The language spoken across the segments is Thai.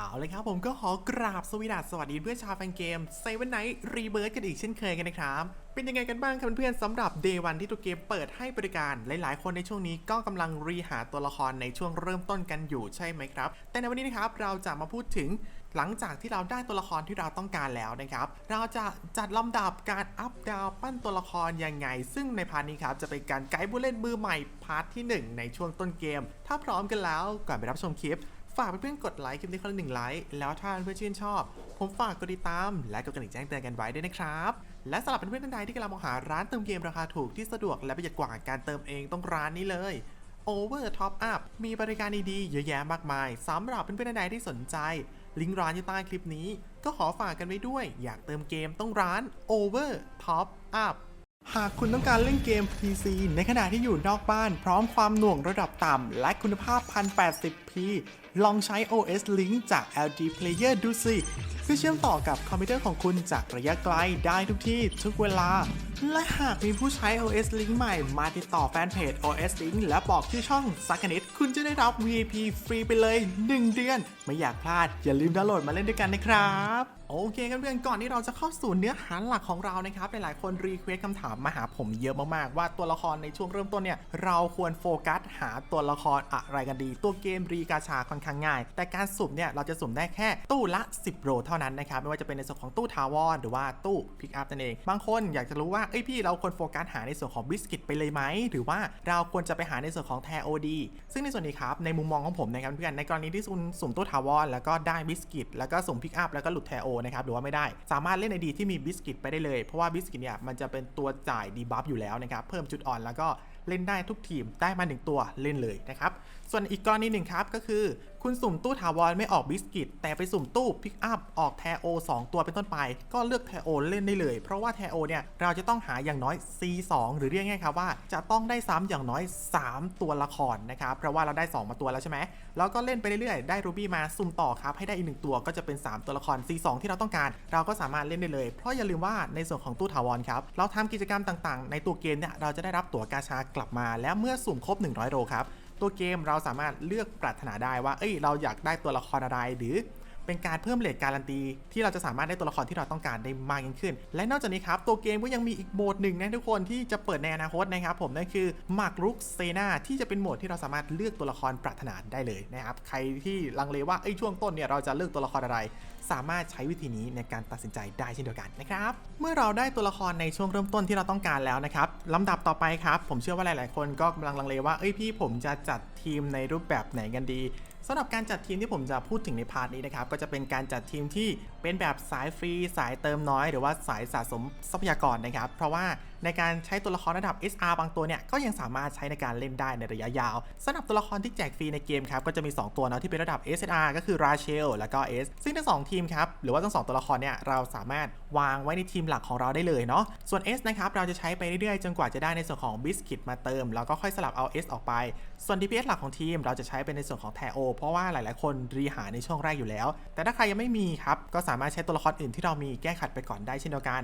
เอาเลยครับผมก็ขอกราบสวีดัสสวัสดีเพื่อนชาวแฟนเกมเซเว่นไนท์รีเบิร์กันอีกเช่นเคยกันนะครับ เป็นยังไงกันบ้างครับเพื่อนๆสำหรับเดวันที่ตัวเกมเปิดให้บริการ หลายๆ คนในช่วงนี้ก็กำลังรีหาตัวละครในช่วงเริ่มต้นกันอยู่ใช่ไหมครับ แต่ในวันนี้นะครับเราจะมาพูดถึงหลังจากที่เราได้ตัวละครที่เราต้องการแล้วนะครับ เราจะจัดลำดับการอัพดาวปั้นตัวละครยังไง ซึ่งในพาร์ทนี้ครับจะเป็นการไกด์ผู้เล่นมือใหม่พาร์ทที่หนึ่งในช่วงต้นเกม ถ้าพร้อมกันแล้วก่อนไปรับชมคลิป ฝากเพื่อนๆกดไลค์คลิปนี้คนละหนึ่งไลค์แล้วถ้าเพื่อนชื่นชอบ ผมฝากกดติดตาม และกดกระดิ่งแจ้งเตือนกันไว้ด้วยนะครับ และสำหรับเพื่อนๆท่านใดที่กำลังมองหาร้านเติมเกมราคาถูกที่สะดวกและประหยัดกว่าการเติมเองต้องร้านนี้เลย Over Top Up มีบริการดีๆเยอะแยะมากมายสำหรับเพื่อนๆท่านใดที่สนใจ ลิงก์ร้านอยู่ใต้คลิปนี้ ก็ขอฝากกันไว้ด้วย อยากเติมเกมต้องร้าน Over Top Up หากคุณต้องการเล่นเกม PC ในขณะที่อยู่นอกบ้าน พร้อมความหน่วงระดับต่ำและคุณภาพ 1080p ลองใช้ OS Link จาก LG Player ดูสิเพื่อเชื่อมต่อกับคอมพิวเตอร์ของคุณจากระยะไกลได้ทุกที่ทุกเวลา และหากมีผู้ใช้ OS Link ใหม่มาติดต่อแฟนเพจ OS Link และบอกชื่อช่องสักนิด คุณจะได้รับ VIP ฟรีไปเลย 1 เดือน ไม่อยากพลาดอย่าลืมดาวน์โหลดมาเล่นด้วยกันนะครับ โอเคครับเพื่อนก่อนที่เราจะเข้าสู่เนื้อหาหลักของเรานะครับหลายๆคนรีเควสคำถามมาหาผมเยอะมากๆ ว่าตัวละครในช่วงเริ่มต้นเนี่ยเราควรโฟกัสหาตัวละครอะไรกันดี ตัวเกมรีกาชาค่อนข้างง่าย แต่การสุ่มเนี่ยเราจะสุ่มได้แค่ตู้ละ 10 โรเท่านั้นนะครับไม่ว่าจะเป็นในส่วนของตู้ทาวอนหรือว่าตู้พิกอัพนั่นเอง บางคนอยากจะรู้ว่าเอ้ยพี่เราควรโฟกัสหาในส่วนของบิสกิตไปเลยไหมหรือว่าเราควรจะไปหาในส่วนของแทโอดีซึ่งในส่วนนี้ครับในมุมมองของผมนะครับเพื่อนในกรณีที่สุ่มตู้ทาวอนแล้วก็ได้บิสกิตแล้วก็สุ่มพิกอัพแล้วก็หลุดแทโอนะครับหรือว่าไม่ได้ สามารถเล่นในดีที่มีบิสกิตไปได้เลย เพราะว่าบิสกิตเนี่ยมันจะเป็นตัวจ่ายดีบัฟอยู่แล้วนะครับเพิ่มจุดอ่อนแล้วก็เล่นได้ทุกทีมได้มาหนึ่งตัวเล่นเลยนะครับ ส่วนอีกกรณีหนึ่งครับก็คือ คุณสุ่มตู้ถาวรไม่ออกบิสกิต แต่ไปสุ่มตู้พิกอัพออกแทโอ2 ตัวเป็นต้นไป ก็เลือกแทโอเล่นได้เลย เพราะว่าแทโอเนี่ยเราจะต้องหาอย่างน้อย C2 หรือเรียกง่ายๆครับว่าจะต้องได้ซ้ำอย่างน้อย 3 ตัวละครนะครับเพราะว่าเราได้ 2 มาตัวแล้วใช่ไหมแล้วก็เล่นไปเรื่อยๆ ได้รูบี้มาสุ่มต่อครับให้ได้อีกหนึ่งตัวก็จะเป็น 3 ตัวละคร C2 ที่เราต้องการ เราก็สามารถเล่นได้เลย เพราะอย่าลืมว่าในส่วนของตู้ถาวรครับเราทำกิจกรรมต่างๆ ในตัวเกมเนี่ยเราจะได้รับตั๋วกาชากลับมา และเมื่อสุ่มครบ 100 โรครับ ตัวเกมเราสามารถเลือกปรารถนาได้ว่า เอ้ย เราอยากได้ตัวละครอะไรหรือ เป็นการเพิ่มเลทการันตี ที่เราจะสามารถได้ตัวละครที่เราต้องการได้มากยิ่งขึ้น และนอกจากนี้ครับตัวเกมก็ยังมีอีกโหมดหนึ่งนะทุกคนที่จะเปิดในอนาคตนะครับผมนั่นคือหมากรุกเซนาที่จะเป็นโหมดที่เราสามารถเลือกตัวละครปรารถนาได้เลยนะครับใครที่ลังเลว่าเอ้ช่วงต้นเนี่ยเราจะเลือกตัวละครอะไร สามารถใช้วิธีนี้ในการตัดสินใจได้เช่นเดียวกันนะครับเมื่อเราได้ตัวละครในช่วงเริ่มต้นที่เราต้องการแล้วนะครับลำดับต่อไปครับผมเชื่อว่าหลาย ๆ คนก็กำลังลังเลว่าเอ้ยพี่ผมจะจัดทีมในรูปแบบไหนกันดี สำหรับการจัดทีมที่ผมจะพูดถึงในพาร์ทนี้นะครับก็จะเป็นการจัดทีมที่เป็นแบบสายฟรีสายเติมน้อย หรือว่าสายสะสมทรัพยากรนะครับ เพราะว่าในการใช้ตัวละครระดับ SR บางตัวเนี่ยก็ยังสามารถใช้ในการเล่นได้ในระยะยาวสำหรับตัวละครที่แจกฟรีในเกมครับก็จะมี 2 ตัวนะที่เป็นระดับ SR ก็คือ Rachel แล้วก็ S ซึ่งทั้งสองทีมครับหรือว่าทั้งสองตัวละครเนี่ยเราสามารถวางไว้ในทีมหลักของเราได้เลยเนาะส่วน S นะครับเราจะใช้ไปเรื่อยๆ จนกว่าจะได้ในส่วนของ Biscuit มาเติม แล้วก็ค่อยสลับเอา S ออกไป ส่วน DPS หลักของทีม เราจะใช้เป็นในส่วนของ t ทโอเพราะว่าหลาย ๆ คนรีหาในช่วงแรกอยู่แล้ว แต่ถ้าใครยังไม่มีครับก็สามารถใช้ตัวละครอื่นที่เรามีแก้ขัดไปก่อนได้เช่นเดียวกัน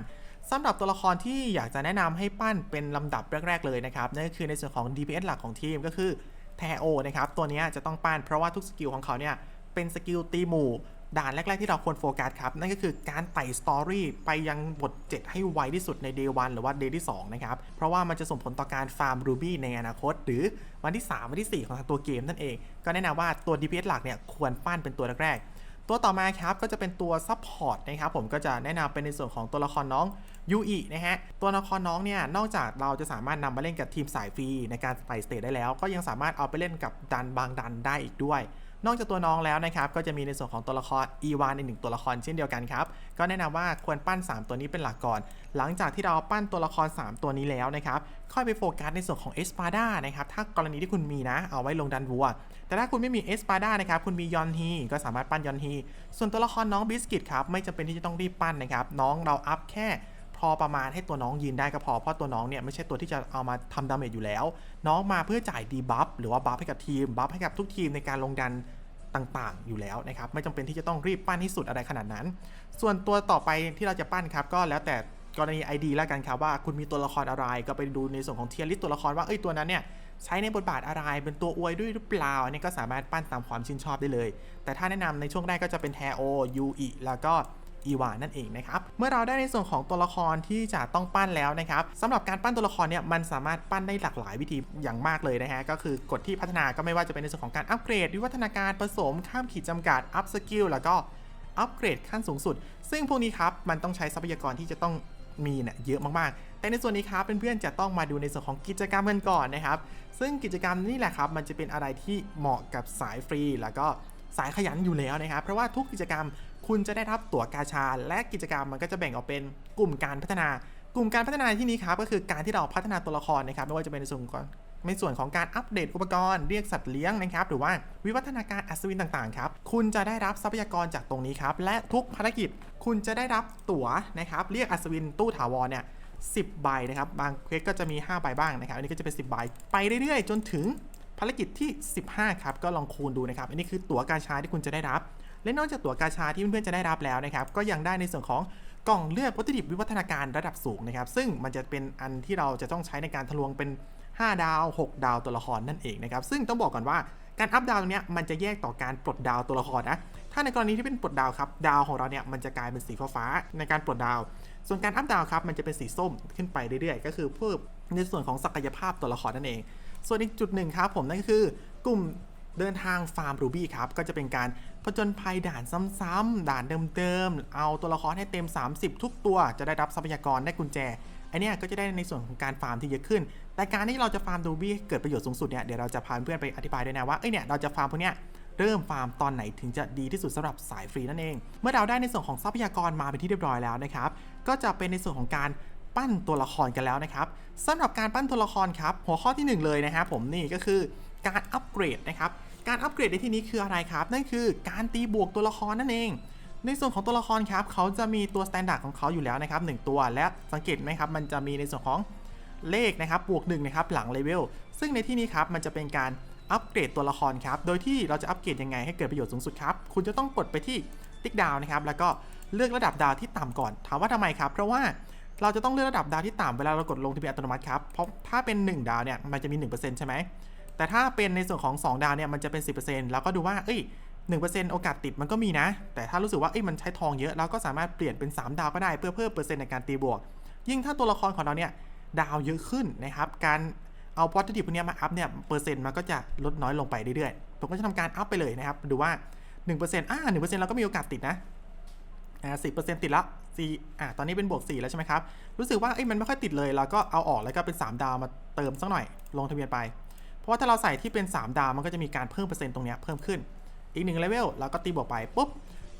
สำหรับตัวละครที่อยากจะแนะนำให้ปั้นเป็นลำดับแรก ๆ เลยนะครับนั่นก็คือในส่วนของ DPS หลักของทีมก็คือแทโอนะครับตัวนี้จะต้องปั้นเพราะว่าทุกสกิลของเขาเนี่ยเป็นสกิลตีหมู่ด่านแรก ๆ ที่เราควรโฟกัสครับ นั่นก็คือการไต่สตอรี่ไปยังบท 7 ให้ไวที่สุดใน Day 1หรือว่า Day ที่ 2 นะครับ เพราะว่ามันจะส่งผลต่อการฟาร์มรูบี้ในอนาคต หรือวันที่ 3 วันที่ 4 ของทางตัวเกมนั่นเอง ก็แนะนำว่าตัว DPS หลักเนี่ยควรปั้นเป็นตัวแรกๆ ตัวต่อมาครับก็จะเป็นตัวซัพพอร์ตนะครับผมก็จะแนะนำเป็นในส่วนของตัวละครน้อง ยูอินะฮะ ตัวละครน้องเนี่ย นอกจากเราจะสามารถนำมาเล่นกับทีมสายฟรีในการไต่สเตจได้แล้ว ก็ยังสามารถเอาไปเล่นกับดันบางดันได้อีกด้วย นอกจากตัวน้องแล้วนะครับ ก็จะมีในส่วนของตัวละครอีวานในหนึ่งตัวละครเช่นเดียวกันครับ ก็แนะนำว่าควรปั้น 3 ตัวนี้เป็นหลักก่อน หลังจากที่เราปั้นตัวละคร 3 ตัวนี้แล้วนะครับ ค่อยไปโฟกัสในส่วนของเอสปาดานะครับ ถ้ากรณีที่คุณมีนะ เอาไว้ลงดันวัว แต่ถ้าคุณไม่มีเอสปาดานะครับ คุณมียอนฮีก็สามารถปั้นยอนฮี ส่วนตัวละครน้องบิสกิตครับ ไม่จำเป็นที่จะต้องรีบปั้นนะครับ น้องเราอัพแค่ พอประมาณให้ตัวน้องยืนได้ก็พอ เพราะตัวน้องเนี่ยไม่ใช่ตัวที่จะเอามาทำดาเมจอยู่แล้ว น้องมาเพื่อจ่ายดีบัฟหรือว่าบัฟให้กับทีมบัฟให้กับทุกทีมในการลงดันต่างๆ อยู่แล้วนะครับไม่จำเป็นที่จะต้องรีบปั้นให้สุดอะไรขนาดนั้น ส่วนตัวต่อไปที่เราจะปั้นครับก็แล้วแต่กรณี ID แล้วกันครับว่าคุณมีตัวละครอะไรก็ไปดูในส่วนของเทียร์ลิสตัวละครว่าเอ้ยตัวนั้นเนี่ยใช้ในบทบาทอะไรเป็นตัวอวยด้วยหรือเปล่าอันนี้ก็สามารถปั้นตามความชื่นชอบได้เลย แต่ถ้าแนะนำในช่วงแรกก็จะเป็นแทโอยูอิแล้วก็ อีวานั่นเองนะครับ เมื่อเราได้ในส่วนของตัวละครที่จะต้องปั้นแล้วนะครับสำหรับการปั้นตัวละครเนี่ยมันสามารถปั้นได้หลากหลายวิธีอย่างมากเลยนะฮะก็คือกดที่พัฒนาก็ไม่ว่าจะเป็นในส่วนของการอัปเกรดวิวัฒนาการผสมข้ามขีดจำกัดอัพสกิลแล้วก็อัปเกรดขั้นสูงสุด ซึ่งพวกนี้ครับมันต้องใช้ทรัพยากรที่จะต้องมีเนี่ยเยอะมากๆ แต่ในส่วนนี้ครับเพื่อนๆจะต้องมาดูในส่วนของกิจกรรมกันก่อนนะครับ ซึ่งกิจกรรมนี่แหละครับมันจะเป็นอะไรที่เหมาะกับสายฟรีแล้วก็สายขยันอยู่แล้วนะครับ เพราะว่าทุกกิจกรรม คุณจะได้รับตั๋วกาชา และกิจกรรมมันก็จะแบ่งออกเป็นกลุ่มการพัฒนา กลุ่มการพัฒนาที่นี้ครับก็คือการที่เราพัฒนาตัวละครนะครับไม่ว่าจะเป็นในส่วนของในส่วนของการอัปเดตอุปกรณ์เรียกสัตว์เลี้ยงนะครับหรือว่าวิวัฒนาการอัศวินต่างๆครับคุณจะได้รับทรัพยากรจากตรงนี้ครับและทุกภารกิจคุณจะได้รับตั๋วนะครับเรียกอัศวินตู้ถาวรเนี่ย10 ใบนะครับบางเควสก็จะมี 5 ใบบ้างนะครับอันนี้ก็จะเป็น 10 ใบ ไปเรื่อยๆ จนถึงภารกิจที่ 15 ครับ ก็ลองคูณดูนะครับ อันนี้คือตั๋วกาชาที่คุณจะได้รับ และนอกจากตั๋วกาชาที่เพื่อนๆจะได้รับแล้วนะครับ ก็ยังได้ในส่วนของกล่องเลือกวัตถุดิบวิวัฒนาการระดับสูงนะครับ ซึ่งมันจะเป็นอันที่เราจะต้องใช้ในการทะลวงเป็น 5 ดาว 6 ดาวตัวละครนั่นเองนะครับ ซึ่งต้องบอกก่อนว่าการอัพดาวตรงนี้มันจะแยกต่อการปลดดาวตัวละครนะ ถ้าในกรณีที่เป็นปลดดาวครับดาวของเราเนี่ยมันจะกลายเป็นสีฟ้าในการปลดดาว ส่วนการอัพดาวครับมันจะเป็นสีส้มขึ้นไปเรื่อยๆ ก็คือเพิ่มในส่วนของศักยภาพตัวละครนั่นเอง ส่วนอีกจุดหนึ่งครับผมนั่นก็คือกลุ่ม เดินทางฟาร์มรูบี้ครับก็จะเป็นการผจญภัยด่านซ้ำๆด่านเดิมๆเอาตัวละครให้เต็ม 30 ทุกตัวจะได้รับทรัพยากรได้กุญแจไอเนี้ยก็จะได้ในส่วนของการฟาร์มที่เยอะขึ้น แต่การที่เราจะฟาร์มรูบี้เกิดประโยชน์สูงสุดเนี่ยเดี๋ยวเราจะพาเพื่อนไปอธิบายด้วยนะว่าเอ้ยเนี่ยเราจะฟาร์มพวกเนี้ยเริ่มฟาร์มตอนไหนถึงจะดีที่สุดสำหรับสายฟรีนั่นเอง เมื่อเราได้ในส่วนของทรัพยากรมาเป็นที่เรียบร้อยแล้วนะครับ ก็จะเป็นในส่วนของการปั้นตัวละครกันแล้วนะครับสำหรับการปั้นตัวละครครับ หัวข้อที่หนึ่งเลยนะครับผมนี่ก็คือการอัปเกรดนะครับ การอัปเกรดในที่นี้คืออะไรครับ นั่นคือการตีบวกตัวละครนั่นเอง ในส่วนของตัวละครครับเขาจะมีตัวสแตนดาร์ดของเขาอยู่แล้วนะครับหนึ่งตัวและสังเกตไหมครับมันจะมีในส่วนของเลขนะครับบวก1นะครับหลังเลเวลซึ่งในที่นี้ครับมันจะเป็นการอัปเกรดตัวละครครับโดยที่เราจะอัปเกรดยังไงให้เกิดประโยชน์สูงสุดครับคุณจะต้องกดไปที่ติ๊กดาวนะครับแล้วก็เลือกระดับดาวที่ต่ำก่อน ถามว่าทำไมครับ เพราะว่าเราจะต้องเลือกระดับดาวที่ต่ำเวลาเรากดลงทะเบียนอัตโนมัติครับเพราะถ้าเป็น 1 ดาวเนี่ยมันจะมี 1%ใช่ไหม แต่ถ้าเป็นในส่วนของ 2 ดาวเนี่ยมันจะเป็น 10%แล้วก็ดูว่าเอ้ย1%โอกาสติดมันก็มีนะ แต่ถ้ารู้สึกว่าเอ้ยมันใช้ทองเยอะเราก็สามารถเปลี่ยนเป็น 3 ดาวก็ได้เพื่อเพิ่มเปอร์เซ็นต์ในการตีบวก ยิ่งถ้าตัวละครของเราเนี่ยดาวเยอะขึ้นนะครับการเอาวัตถุดิบพวกนี้มาอัพเนี่ยเปอร์เซ็นต์มันก็จะลดน้อยลงไปเรื่อยๆผมก็จะทำการอัพไปเลยนะครับดูว่า 1%อ่า1%เราก็มีโอกาสติดนะอ่า10%ติดละ4อ่าตอนนี้เป็นบวก 4 แล้วใช่ไหมครับรู้สึกว่าเอ้ยมันไม่ค่อยติดเลยเราก็เอาออกแล้วก็เป็น 3 ดาวมาเติมสักหน่อยลงทะเบียนไป ราะว่าถ้าเราใส่ที่เป็น 3 ดาวมันก็จะมีการเพิ่มเปอร์เซ็นต์ตรงนี้เพิ่มขึ้น อีกหนึ่งเลเวลเราก็ตีบวกไปปุ๊บ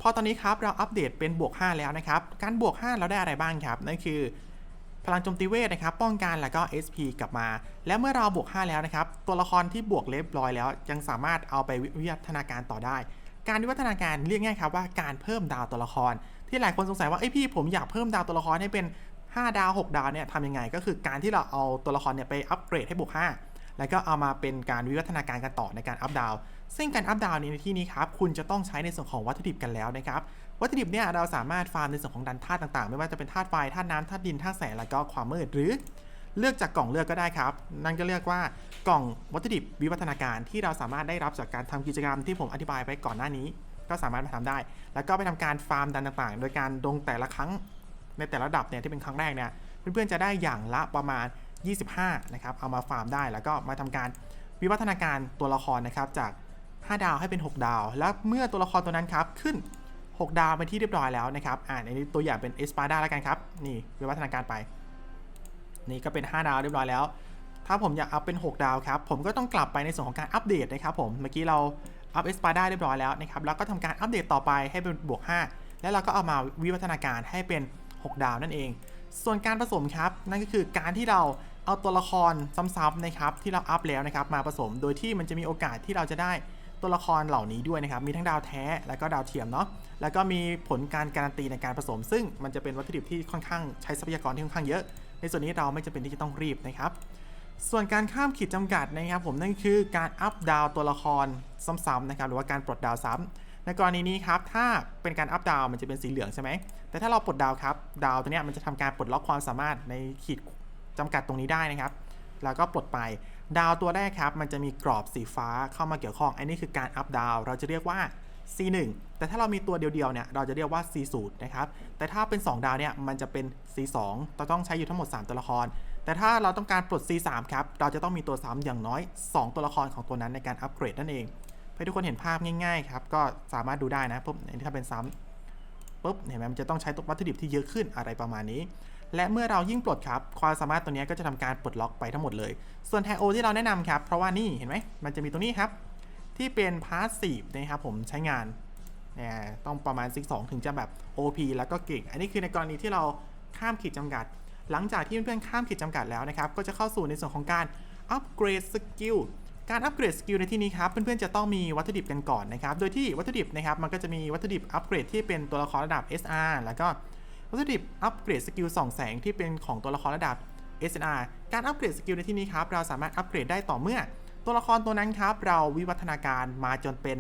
พอตอนนี้ครับเราอัปเดตเป็นบวก 5 แล้วนะครับ การบวก 5 เราได้อะไรบ้างครับ นั่นคือ พลังโจมตีเวทนะครับ ป้องกันแล้วก็ SP กลับมา และเมื่อเราบวก 5 แล้วนะครับ ตัวละครที่บวกเรียบร้อยแล้ว ยังสามารถเอาไปวิวัฒนาการต่อได้ การวิวัฒนาการเรียกง่ายครับว่าการเพิ่มดาวตัวละคร ที่หลายคนสงสัยว่าไอ้พี่ผมอยากเพิ่มดาวตัวละครให้เป็น 5 ดาว 6 ดาวเนี่ยทำยังไง ก็คือการที่เราเอาตัวละครเนี่ยไปอัปเกรดให้บวก 5 แล้วก็เอามาเป็นการวิวัฒนาการกันต่อในการอัพดาวซึ่งการอัพดาวนี้ในที่นี้ครับคุณจะต้องใช้ในส่วนของวัตถุดิบกันแล้วนะครับวัตถุดิบเนี่ยเราสามารถฟาร์มในส่วนของดันธาตุต่างๆ ไม่ว่าจะเป็นธาตุไฟธาตุน้ำธาตุดินธาตุแสงแล้วก็ความมืดหรือเลือกจากกล่องเลือกก็ได้ครับ นั่นก็เรียกว่ากล่องวัตถุดิบวิวัฒนาการที่เราสามารถได้รับจากการทำกิจกรรมที่ผมอธิบายไปก่อนหน้านี้ ก็สามารถมาทำได้ แล้วก็ไปทำการฟาร์มดันต่างๆ โดยการลงแต่ละครั้งในแต่ละระดับเนี่ยที่เป็นครั้งแรกเนี่ยเพื่อนๆจะได้อย่างละประมาณ 25 นะครับ เอามาฟาร์มได้แล้วก็มาทำการวิวัฒนาการตัวละครนะครับจาก 5 ดาวให้เป็น 6 ดาว แล้วเมื่อตัวละครตัวนั้นครับขึ้น 6 ดาวเป็นที่เรียบร้อยแล้วนะครับ อ่าในนี้ตัวอย่างเป็นเอสปาดาแล้วกันครับ นี่วิวัฒนาการไป นี่ก็เป็น 5 ดาวเรียบร้อยแล้ว ถ้าผมอยากอัพเป็น 6 ดาวครับ ผมก็ต้องกลับไปในส่วนของการอัปเดตนะครับผม เมื่อกี้เราอัพเอสปาดาเรียบร้อยแล้วนะครับ แล้วก็ทำการอัปเดตต่อไปให้เป็นบวก 5 แล้วเราก็เอามาวิวัฒนาการให้เป็น 6 ดาวนั่นเอง ส่วนการผสมครับ นั่นก็คือการที่เราเอาตัวละครซ้ำๆนะครับที่เราอัพแล้วนะครับมาผสมโดยที่มันจะมีโอกาสที่เราจะได้ตัวละครเหล่านี้ด้วยนะครับ มีทั้งดาวแท้แล้วก็ดาวเทียมเนาะ แล้วก็มีผลการการันตีในการผสม ซึ่งมันจะเป็นวัตถุดิบที่ค่อนข้างใช้ทรัพยากรที่ค่อนข้างเยอะ ในส่วนนี้เราไม่จำเป็นที่จะต้องรีบนะครับ ส่วนการข้ามขีดจำกัดนะครับ ผมนั่นคือการอัพดาวตัวละครซ้ำๆนะครับ หรือว่าการปลดดาวซ้ำ ในกรณีนี้ครับถ้าเป็นการอัพดาวมันจะเป็นสีเหลืองใช่ไหมแต่ถ้าเราปลดดาวครับดาวตัวนี้มันจะทำการปลดล็อกความสามารถในขีดจำกัดตรงนี้ได้นะครับ แล้วก็ปลดไปดาวตัวแรกครับ มันจะมีกรอบสีฟ้าเข้ามาเกี่ยวข้อง อันนี้คือการอัพดาว เราจะเรียกว่า C1 แต่ถ้าเรามีตัวเดียวๆ เนี่ย เราจะเรียกว่า C0 นะครับ แต่ถ้าเป็น 2 ดาวเนี่ย มันจะเป็น C2 เราต้องใช้อยู่ทั้งหมด 3 ตัวละคร แต่ถ้าเราต้องการปลด C3 ครับ เราจะต้องมีตัวซ้ำอย่างน้อย 2 ตัวละครของตัวนั้นในการอัปเกรดนั่นเอง ให้ทุกคนเห็นภาพง่ายๆครับ ก็สามารถดูได้นะปุ๊บอันนี้ถ้าเป็นซ้ำปุ๊บเห็นไหมมันจะต้องใช้ตัววัตถุดิบที่เยอะขึ้นอะไรประมาณนี้ และเมื่อเรายิ่งปลดครับ ความสามารถตัวนี้ก็จะทำการปลดล็อกไปทั้งหมดเลย ส่วนแทโอที่เราแนะนำครับ เพราะว่านี่เห็นไหมมันจะมีตรงนี้ครับ ที่เป็นพาสซีฟนะครับผมใช้งานเนี่ยต้องประมาณ 12 ถึงจะแบบ OP แล้วก็เก่ง อันนี้คือในกรณีที่เราข้ามขีดจำกัด หลังจากที่เพื่อนๆข้ามขีดจำกัดแล้วนะครับ ก็จะเข้าสู่ในส่วนของการอัปเกรดสกิล การอัปเกรดสกิลในที่นี้ครับเพื่อนๆจะต้องมีวัตถุดิบกันก่อนนะครับโดยที่วัตถุดิบนะครับมันก็จะมีวัตถุดิบอัปเกรดที่เป็นตัวละครระดับ SR แล้วก็วัตถุดิบอัปเกรดสกิลส่องแสงที่เป็นของตัวละครระดับ SNR การอัปเกรดสกิลในที่นี้ครับเราสามารถอัปเกรดได้ต่อเมื่อ ตัวละครตัวนั้นครับเราวิวัฒนาการมาจนเป็น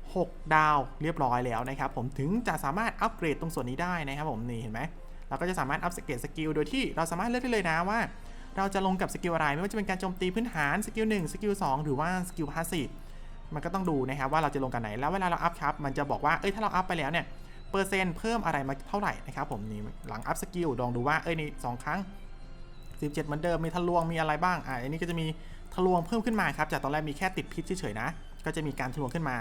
6 ดาวเรียบร้อยแล้วนะครับผมถึงจะสามารถอัปเกรดตรงส่วนนี้ได้นะครับผมนี่เห็นไหมเราก็จะสามารถอัปเกรดสกิลโดยที่เราสามารถเลือกได้เลยนะว่า เราจะลงกับสกิลอะไรไม่ว่าจะเป็นการโจมตีพื้นฐานสกิล1สกิล2หรือว่าสกิลพาสซีฟมันก็ต้องดูนะครับว่าเราจะลงกันไหนแล้วเวลาเราอัพครับมันจะบอกว่าเอ้ยถ้าเราอัพไปแล้วเนี่ยเปอร์เซ็นต์เพิ่มอะไรมาเท่าไหร่นะครับผมนี่หลังอัพสกิลลองดูว่าเอ้ยนี่สองครั้ง 17เหมือนเดิมมีทะลวงมีอะไรบ้างอะอันนี้ก็จะมีทะลวงเพิ่มขึ้นมาครับจากตอนแรกมีแค่ติดพิษเฉยๆนะก็จะมีการทะลวงขึ้นมา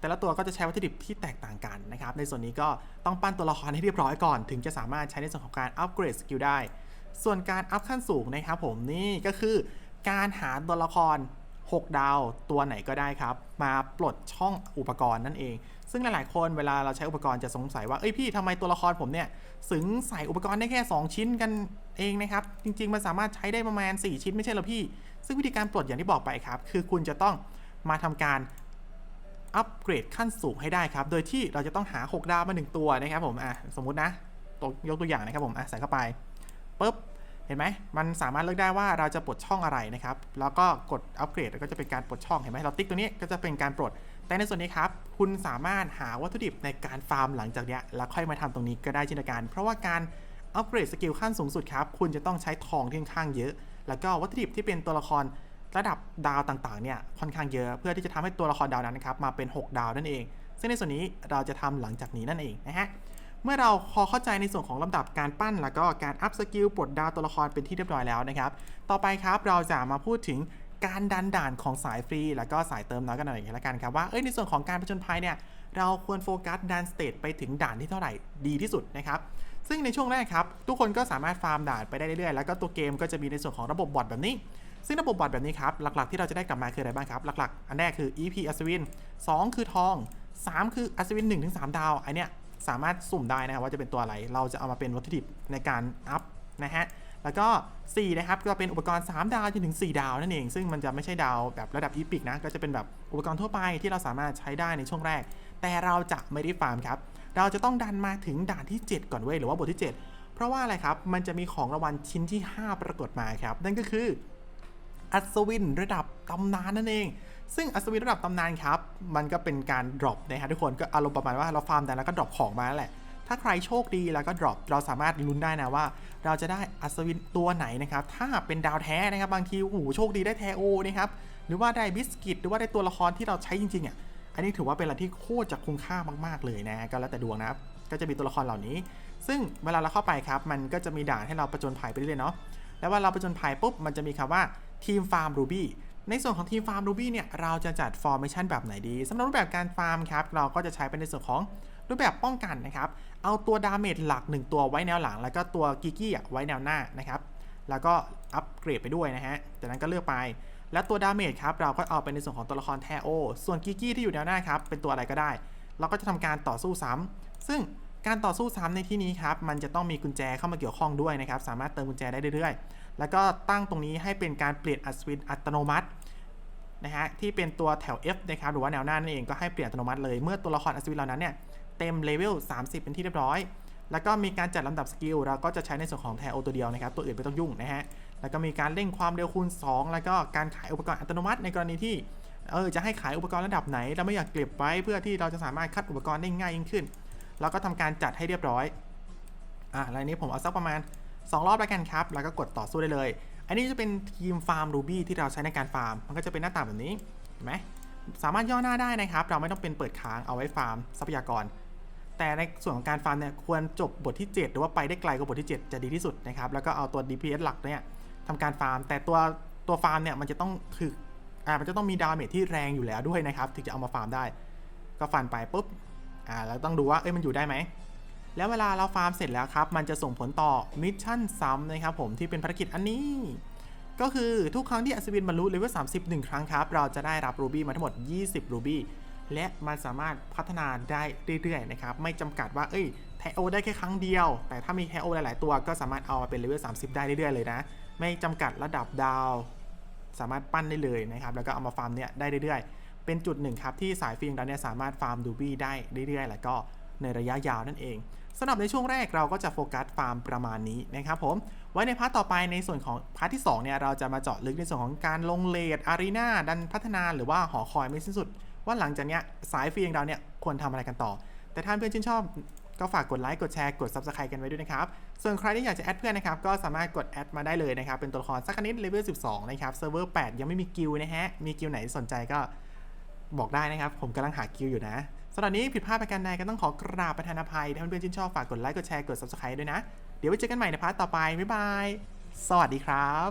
แต่ละตัวก็จะใช้วัตถุดิบที่แตกต่างกันนะครับ ในส่วนนี้ก็ต้องปั้นตัวละครให้เรียบร้อยก่อน ถึงจะสามารถใช้ในส่วนของการอัปเกรดสกิลได้ ส่วนการอัพขั้นสูงนะครับผมนี่ก็คือการหาตัวละคร 6 ดาวตัวไหนก็ได้ครับ มาปลดช่องอุปกรณ์นั่นเอง ซึ่งหลายๆคนเวลาเราใช้อุปกรณ์จะสงสัยว่าเอ้ยพี่ทำไมตัวละครผมเนี่ยสึงใส่อุปกรณ์ได้แค่ 2 ชิ้นกันเองนะครับ จริง ๆ มันสามารถใช้ได้ประมาณ 4 ชิ้นไม่ใช่หรอพี่ ซึ่งวิธีการปลดอย่างที่บอกไปครับ คือคุณจะต้องมาทำการอัปเกรดขั้นสูงให้ได้ครับ โดยที่เราจะต้องหา 6 ดาวมา 1 ตัวนะครับผม อะ สมมุตินะตัวยกตัวอย่างนะครับผม อะ ใส่เข้าไป ปุ๊บเห็นไหมมันสามารถเลือกได้ว่าเราจะปลดช่องอะไรนะครับ แล้วก็กดอัปเกรดแล้วก็จะเป็นการปลดช่องเห็นไหมเราติ๊กตัวนี้ก็จะเป็นการปลด แต่ในส่วนนี้ครับ คุณสามารถหาวัตถุดิบในการฟาร์มหลังจากเนี้ยแล้วค่อยมาทำตรงนี้ก็ได้เช่นกัน เพราะว่าการอัปเกรดสกิลขั้นสูงสุดครับ คุณจะต้องใช้ทองที่ค่อนข้างเยอะ แล้วก็วัตถุดิบที่เป็นตัวละครระดับดาวต่างๆเนี่ยค่อนข้างเยอะ เพื่อที่จะทำให้ตัวละครดาวนั้นนะครับมาเป็น 6 ดาวนั่นเอง ซึ่งในส่วนนี้เราจะทำหลังจากนี้นั่นเองนะฮะ เมื่อเราพอเข้าใจในส่วนของลำดับการปั้น แล้วก็การอัพสกิลปลดดาวตัวละครเป็นที่เรียบร้อยแล้วนะครับ ต่อไปครับเราจะมาพูดถึงการดันด่านของสายฟรี แล้วก็สายเติมน้อยกันหน่อยละกันครับว่าเอ้ยในส่วนของการผจญภัยเนี่ยเราควรโฟกัสดันสเตทไปถึงด่านที่เท่าไหร่ดีที่สุดนะครับซึ่งในช่วงแรกครับ ทุกคนก็สามารถฟาร์มด่านไปได้เรื่อยๆ แล้วก็ตัวเกมก็จะมีในส่วนของระบบบอทแบบนี้ ซึ่งระบบบอทแบบนี้ครับ หลักๆที่เราจะได้กลับมาคืออะไรบ้างครับ หลักๆ อันแรกคือ EP อัศวิน 2 คือทอง 3 คืออัศวิน1-3 ดาวอันเนี้ย สามารถสุ่มได้นะครับว่าจะเป็นตัวอะไร เราจะเอามาเป็นวัตถุดิบในการอัพนะฮะ แล้วก็ 4 นะครับก็เป็นอุปกรณ์ 3 ดาวจนถึง 4 ดาวนั่นเอง ซึ่งมันจะไม่ใช่ดาวแบบระดับอีพิกนะ ก็จะเป็นแบบอุปกรณ์ทั่วไปที่เราสามารถใช้ได้ในช่วงแรก แต่เราจะไม่ได้ฟาร์มครับ เราจะต้องดันมาถึงด่านที่ 7 ก่อนเว้ยหรือว่าบทที่ 7 เพราะว่าอะไรครับ มันจะมีของรางวัลชิ้นที่ 5 ปรากฏมาครับ นั่นก็คืออัศวินระดับตำนานนั่นเอง ซึ่งอัศวินระดับตำนานครับ มันก็เป็นการดรอปนะฮะทุกคนก็อารมณ์ประมาณว่าเราฟาร์มแต่แล้วก็ดรอปของมานั่นแหละ ถ้าใครโชคดีแล้วก็ดรอปเราสามารถลุ้นได้นะว่า เราจะได้อัศวินตัวไหนนะครับ ถ้าเป็นดาวแท้นะครับ บางทีโอ้โหโชคดีได้แทโอนะครับ หรือว่าได้บิสกิตหรือว่าได้ตัวละครที่เราใช้จริงๆอะ อันนี้ถือว่าเป็นอะไรที่โคตรจะคุ้มค่ามากๆเลยนะก็แล้วแต่ดวงนะครับ ก็จะมีตัวละครเหล่านี้ ซึ่งเวลาเราเข้าไปครับ มันก็จะมีด่านให้เราประจนภัยไปเรื่อยเนาะ แล้วว่าเราประจนภัยปุ๊บ มันจะมีคำว่าทีมฟาร์มรูบี้ ในส่วนของทีมฟาร์มรูบี้เนี่ยเราจะจัดฟอร์เมชันแบบไหนดีสำหรับรูปแบบการฟาร์มครับเราก็จะใช้เป็นในส่วนของรูปแบบป้องกันนะครับ เอาตัวดาเมจหลัก 1 ตัวไว้แนวหลัง แล้วก็ตัวกิกกี้ไว้แนวหน้านะครับ แล้วก็อัปเกรดไปด้วยนะฮะ จากนั้นก็เลือกไป แล้วตัวดาเมจครับเราก็เอาเป็นในส่วนของตัวละครแทโอ ส่วนกิกกี้ที่อยู่แนวหน้าครับเป็นตัวอะไรก็ได้ เราก็จะทำการต่อสู้ซ้ำซึ่งการต่อสู้ซ้ำในที่นี้ครับมันจะต้องมีกุญแจเข้ามาเกี่ยวข้องด้วยนะครับ สามารถเติมกุญแจได้เรื่อยๆ แล้วก็ตั้งตรงนี้ให้เป็นการเปลี่ยนอัศวินอัตโนมัตินะฮะที่เป็นตัวแถว F นะครับหรือว่าแนวหน้านั่นเองก็ให้เปลี่ยนอัตโนมัติเลยเมื่อตัวละครอัศวินเหล่านั้นเนี่ยเต็มเลเวล 30 เป็นที่เรียบร้อย แล้วก็มีการจัดลำดับสกิลเราก็จะใช้ในส่วนของแทโอตัวเดียวนะครับ ตัวอื่นไม่ต้องยุ่งนะฮะ แล้วก็มีการเร่งความเร็วคูณ 2 แล้วก็การขายอุปกรณ์อัตโนมัติในกรณีที่เออจะให้ขายอุปกรณ์ระดับไหน เราไม่อยากเก็บไว้เพื่อที่เราจะสามารถคัดอุปกรณ์ได้ง่ายยิ่งขึ้น เราก็ทำการจัดให้เรียบร้อยอะรายนี้ผมเอาสักประมาณ 2 รอบแล้วกันครับ แล้วก็กดต่อสู้ได้เลย อันนี้จะเป็นทีมฟาร์มรูบี้ที่เราใช้ในการฟาร์ม มันก็จะเป็นหน้าตาแบบนี้เห็นไหมสามารถย่อหน้าได้นะครับ เราไม่ต้องเป็นเปิดค้างเอาไว้ฟาร์มทรัพยากร แต่ในส่วนของการฟาร์มเนี่ยควรจบบทที่ 7 หรือว่าไปได้ไกลกว่าบทที่ 7 จะดีที่สุดนะครับ แล้วก็เอาตัว DPS หลักเนี่ยทำการฟาร์ม แต่ตัวตัวฟาร์มเนี่ยมันจะต้องถึกอ่ามันจะต้องมีดาเมจที่แรงอยู่แล้วด้วยนะครับ ถึงจะเอามาฟาร์มได้ ก็ฟันไปปุ๊บอ่าแล้วต้องดูว่าเอ้ยมันอยู่ได้ไหม แล้วเวลาเราฟาร์มเสร็จแล้วครับ มันจะส่งผลต่อมิชชั่นซ้ำนะครับผมที่เป็นภารกิจอันนี้ ก็คือทุกครั้งที่อัศวินบรรลุเลเวล30 1 ครั้งครับ เราจะได้รับรูบี้มาทั้งหมด 20 รูบี้และมันสามารถพัฒนาได้เรื่อยๆนะครับ ไม่จำกัดว่า เอ้ยแทโอได้แค่ครั้งเดียว แต่ถ้ามีแทโอหลายๆ ตัวก็สามารถเอามาเป็นเลเวล30 ได้เรื่อยๆเลยนะ ไม่จำกัดระดับดาว สามารถปั้นได้เลยนะครับ แล้วก็เอามาฟาร์มเนี่ยได้เรื่อยๆ เป็นจุดหนึ่งครับที่สายฟิล์มเราเนี่ยสามารถฟาร์มดูบี้ได้เรื่อยๆ แล้วก็ ในระยะยาวนั่นเองสำหรับในช่วงแรกเราก็จะโฟกัสฟาร์มประมาณนี้นะครับผม ไว้ในพาร์ทต่อไปในส่วนของพาร์ทที่2เนี่ยเราจะมาเจาะลึกในส่วนของการลงเลดอารีนาดันพัฒนาหรือว่าหอคอยไม่สิ้นสุด ว่าหลังจากเนี้ยสายฟิล์มเราเนี่ยควรทำอะไรกันต่อ แต่ถ้าเพื่อนชื่นชอบก็ฝากกดไลค์กดแชร์กด Subscribe กันไว้ด้วยนะครับ ส่วนใครที่อยากจะแอดเพื่อนนะครับก็สามารถกดแอดมาได้เลยนะครับ เป็นตัวละครสักนิดเลเวล12 นะครับเซิร์ฟเวอร์8ยังไม่มีกิลนะฮะมีกิลไหนสนใจก็บอกได้นะครับ ผมกำลังหากิลอยู่นะ สำหรับนี้ผิดพลาดประการใดก็ต้องขอกราบประธานอภัยถ้าเพื่อนๆชื่นชอบฝากกดไลค์กดแชร์กด Subscribe ด้วยนะ เดี๋ยวไว้เจอกันใหม่ในพาร์ทต่อไปบ๊ายบาย สวัสดีครับ